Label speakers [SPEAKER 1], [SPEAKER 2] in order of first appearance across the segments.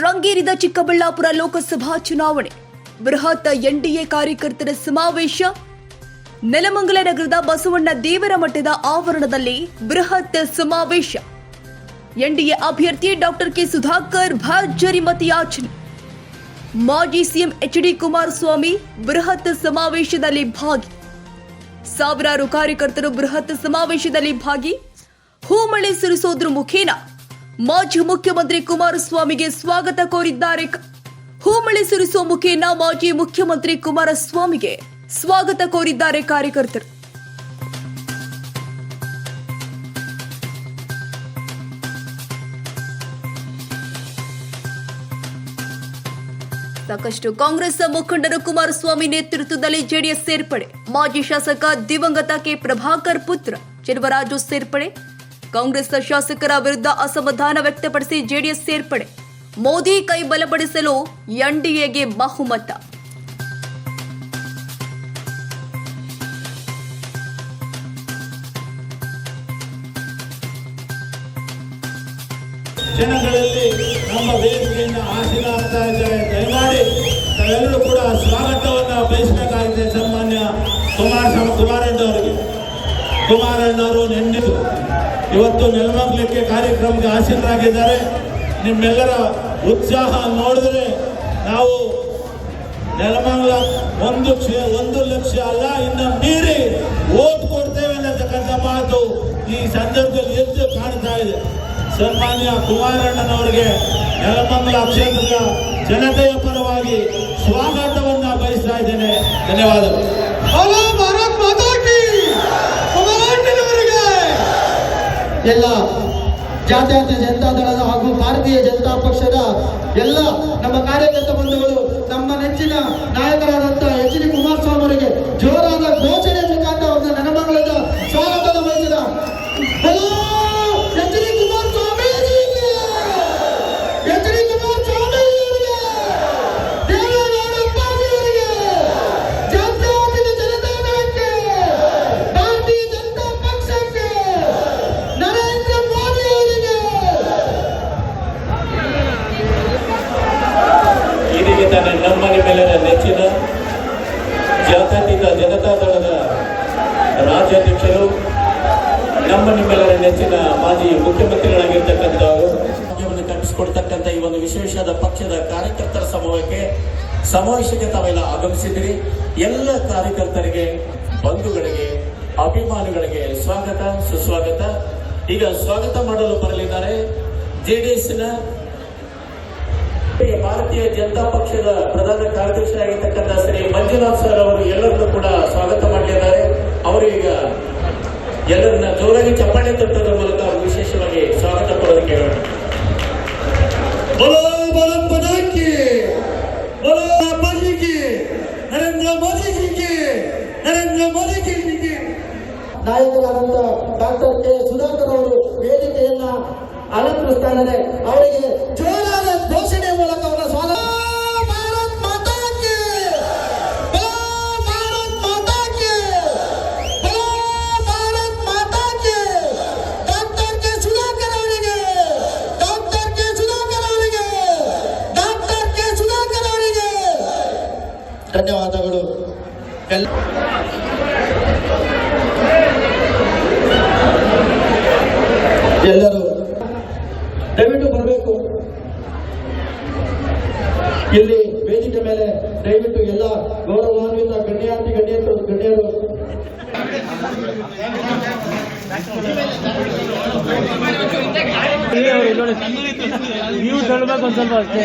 [SPEAKER 1] ರಂಗೇರಿದ ಚಿಕ್ಕಬಳ್ಳಾಪುರ ಲೋಕಸಭಾ ಚುನಾವಣೆ. ಬೃಹತ್ ಎನ್ಡಿಎ ಕಾರ್ಯಕರ್ತರ ಸಮಾವೇಶ. ನೆಲಮಂಗಲ ನಗರದ ಬಸವಣ್ಣ ದೇವರ ಮಠದ ಆವರಣದಲ್ಲಿ ಬೃಹತ್ ಸಮಾವೇಶ. ಎನ್ಡಿಎ ಅಭ್ಯರ್ಥಿ ಡಾಕ್ಟರ್ ಕೆ ಸುಧಾಕರ್ ಭರ್ಜರಿ ಮತಯಾಚನೆ. ಮಾಜಿ ಸಿಎಂ ಎಚ್ ಡಿ ಕುಮಾರಸ್ವಾಮಿ ಬೃಹತ್ ಸಮಾವೇಶದಲ್ಲಿ ಭಾಗಿ. ಸಾವಿರಾರು ಕಾರ್ಯಕರ್ತರು ಬೃಹತ್ ಸಮಾವೇಶದಲ್ಲಿ ಭಾಗಿ. ಹೂಮಳೆ ಸುರಿಸೋದ್ರ ಮುಖೇನ. ಮಾಜಿ ಮುಖ್ಯಮಂತ್ರಿ ಕುಮಾರಸ್ವಾಮಿಗೆ ಸ್ವಾಗತ ಕೋರಿದ್ದಾರೆ. ಹೂಮಳೆ ಸುರಿಸುವ ಮುಖೇನ ಮಾಜಿ ಮುಖ್ಯಮಂತ್ರಿ ಕುಮಾರಸ್ವಾಮಿಗೆ ಸ್ವಾಗತ ಕೋರಿದ್ದಾರೆ ಕಾರ್ಯಕರ್ತರು. ಸಾಕಷ್ಟು ಕಾಂಗ್ರೆಸ್ ಮುಖಂಡರು ಕುಮಾರಸ್ವಾಮಿ ನೇತೃತ್ವದಲ್ಲಿ ಜೆಡಿಎಸ್ ಸೇರ್ಪಡೆ. ಮಾಜಿ ಶಾಸಕ ದಿವಂಗತ ಕೆ. ಪ್ರಭಾಕರ್ ಪುತ್ರ, ಚೆಲುವರಾಜು ಸೇರ್ಪಡೆ. ಕಾಂಗ್ರೆಸ್ ಶಾಸಕರ ವಿರುದ್ಧ ಅಸಮಾಧಾನ ವ್ಯಕ್ತಪಡಿಸಿ ಜೆಡಿಎಸ್ ಸೇರ್ಪಡೆ. ಮೋದಿ ಕೈ ಬಲಪಡಿಸಲು ಎನ್ಡಿಎಗೆ ಬಹುಮತ.
[SPEAKER 2] ಜನಗಳಲ್ಲಿ ನಮ್ಮ ವೇದಿಕೆಯಿಂದ ಆಶೀರ್ವಾದ ಇದ್ದಾರೆ ದಯಮಾಡಿ ತಾವೆಲ್ಲರೂ ಕೂಡ ಸ್ವಾಗತವನ್ನು ಬಯಸಬೇಕಾಗಿದೆ ಸನ್ಮಾನ್ಯ ಕುಮಾರಸ್ವಾಮಿ ಕುಮಾರಣ್ಣವರಿಗೆ ಕುಮಾರಣ್ಣವರು ನೆನ್ನಿತು ಇವತ್ತು ನೆಲಮಗ್ಲಿಕ್ಕೆ ಕಾರ್ಯಕ್ರಮಕ್ಕೆ ಆಸೀನರಾಗಿದ್ದಾರೆ ನಿಮ್ಮೆಲ್ಲರ ಉತ್ಸಾಹ ನೋಡಿದ್ರೆ ನಾವು ನೆಲಮಂಗಲ ಒಂದು ಒಂದು ಲಕ್ಷ ಅಲ್ಲ, ಇನ್ನು ಮೀರಿ ಓಟ್ ಕೊಡ್ತೇವೆ ಅನ್ನತಕ್ಕಂಥ ಮಾತು ಈ ಸಂದರ್ಭದಲ್ಲಿ ಎದ್ದು ಕಾಣ್ತಾ ಇದೆ. ಸನ್ಮಾನ್ಯ ಕುಮಾರಣ್ಣನವರಿಗೆ ನೆಲಮಂಗಲ ಕ್ಷೇತ್ರದ ಜನತೆಯ ಪರವಾಗಿ ಸ್ವಾಗತವನ್ನ ಬಯಸ್ತಾ ಇದ್ದೇನೆ. ಧನ್ಯವಾದಗಳು
[SPEAKER 3] ಹಲೋ ಭಾರತ್ ಮಾತಾ ಕಿ ಕುಮಾರಣ್ಣನವರಿಗೆ ಎಲ್ಲ ಜಾತ್ಯತೀತ ಜನತಾ ದಳದ ಹಾಗೂ ಭಾರತೀಯ ಜನತಾ ಪಕ್ಷದ ಎಲ್ಲ ನಮ್ಮ ಕಾರ್ಯಕರ್ತ ಬಂಧುಗಳು, ನಮ್ಮ ನೆಚ್ಚಿನ ನಾಯಕರಾದಂತ ಎಚ್ ಡಿ ಕುಮಾರಸ್ವಾಮಿ ಅವರಿಗೆ ಜೋರಾದ ಘೋಷಣೆ ಮುಖಾಂತರ ಅವ್ರನ್ನ ನನಮಂಗಲದ ಸ್ವಾಗತದ ವಹಿಸಿದ
[SPEAKER 2] ನಮ್ಮನೆ ನಮ್ಮ ನಿಮ್ಮೆಲ್ಲರ ನೆಚ್ಚಿನ ಜಾತ್ಯತೀತ ಜನತಾ ದಳದ ರಾಜ್ಯಾಧ್ಯಕ್ಷರು ನಮ್ಮ ನಿಮ್ಮೆಲ್ಲರ ನೆಚ್ಚಿನ ಮಾಜಿ ಮುಖ್ಯಮಂತ್ರಿಗಳಾಗಿರ್ತಕ್ಕಂಥವರು, ರಾಜ್ಯವನ್ನು ಕಲ್ಪಿಸಿಕೊಡ್ತಕ್ಕಂಥ ಈ ಒಂದು ವಿಶೇಷದ ಪಕ್ಷದ ಕಾರ್ಯಕರ್ತರ ಸಮೂಹಕ್ಕೆ ಸಮಾವೇಶಕ್ಕೆ ತಾವೆಲ್ಲ ಆಗಮಿಸಿದ್ರಿ ಎಲ್ಲ ಕಾರ್ಯಕರ್ತರಿಗೆ, ಬಂಧುಗಳಿಗೆ, ಅಭಿಮಾನಿಗಳಿಗೆ ಸ್ವಾಗತ, ಸುಸ್ವಾಗತ. ಈಗ ಸ್ವಾಗತ ಮಾಡಲು ಬರಲಿದ್ದಾರೆ. ಜೆಡಿಎಸ್ನ ಭಾರತೀಯ ಜನತಾ ಪಕ್ಷದ ಪ್ರಧಾನ ಕಾರ್ಯದರ್ಶಿಯಾಗಿರ್ತಕ್ಕಂಥ ಶ್ರೀ ಮಂಜುನಾಥ್ ಸರ್ ಅವರು ಎಲ್ಲರನ್ನೂ ಕೂಡ ಸ್ವಾಗತ ಮಾಡಿದ್ದಾರೆ ಅವರು ಈಗ ಎಲ್ಲರನ್ನ ಜೋರಾಗಿ ಚಪ್ಪಾಳೆ ತಟ್ಟೋದ್ರ ಮೂಲಕ ವಿಶೇಷವಾಗಿ ಸ್ವಾಗತ
[SPEAKER 3] ಕೊಡೋದು ಕೇಳೋಣ ನರೇಂದ್ರ ನರೇಂದ್ರ ನಾಯಕರಾದಂತ ಡಾಕ್ಟರ್ ಕೆ. ಸುಧಾಕರ್ ಅವರು ವೇದಿಕೆಯನ್ನ ಅಲಂಕರಿಸ್ತಾ ಇದ್ದಾರೆ. ಅವರಿಗೆ ಜೋರ ಎಲ್ಲರೂ ದಯವಿಟ್ಟು ಬರಬೇಕು. ಇಲ್ಲಿ ವೇದಿಕೆ ಮೇಲೆ ದಯವಿಟ್ಟು ಎಲ್ಲ ಗೌರವಾನ್ವಿತ ಗಣ್ಯಾತಿ ಗಣ್ಯರು. ಗಣ್ಯರು
[SPEAKER 4] ನೀವು ಸ್ವಲ್ಪ ಅಷ್ಟೇ.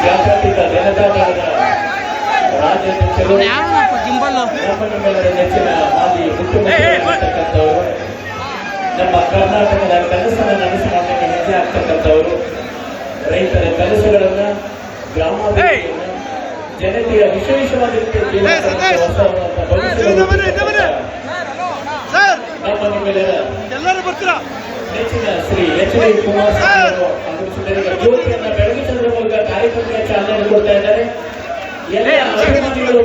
[SPEAKER 2] ಜಾತ್ಯತೀತ ಜನತಾ ದಳದ ರಾಜ್ಯಾಧ್ಯಕ್ಷರು ನಿಮ್ಮೆಲ್ಲರ ನೆಚ್ಚಿನ ಮಾಜಿ ಮುಖ್ಯಮಂತ್ರಿಗಳಾಗಿರ್ತಕ್ಕಂಥವರು ನಮ್ಮ ಕರ್ನಾಟಕದ ಕನಸನ್ನು ನನಸು ಮಾಡಲಿಕ್ಕೆ ಹೆಜ್ಜೆ ಆಗ್ತಕ್ಕಂಥವರು ರೈತರ ಕನಸುಗಳನ್ನ ಗ್ರಾಮಾಭಿವೃದ್ಧಿಯನ್ನ ಜನತೆಯ ವಿಶೇಷವಾದ ನಮ್ಮ ನಿಮ್ಮೆಲ್ಲರ
[SPEAKER 4] ಎಲ್ಲರೂ ಬರ್ತೀರಾ?
[SPEAKER 2] ನೆಚ್ಚಿನ ಶ್ರೀ ಎಚ್ ಡಿ ಈಗ ಜ್ಯೋತಿಯನ್ನ ಬೆಳಗಿಸುವುದರ ಮೂಲಕ ಕಾರ್ಯಕ್ರಮಕ್ಕೆ ಚಾಲನೆ ಕೊಡ್ತಾ ಇದ್ದಾರೆ. ಎಲ್ಲ ಅಭಿಮಾನಿಗಳು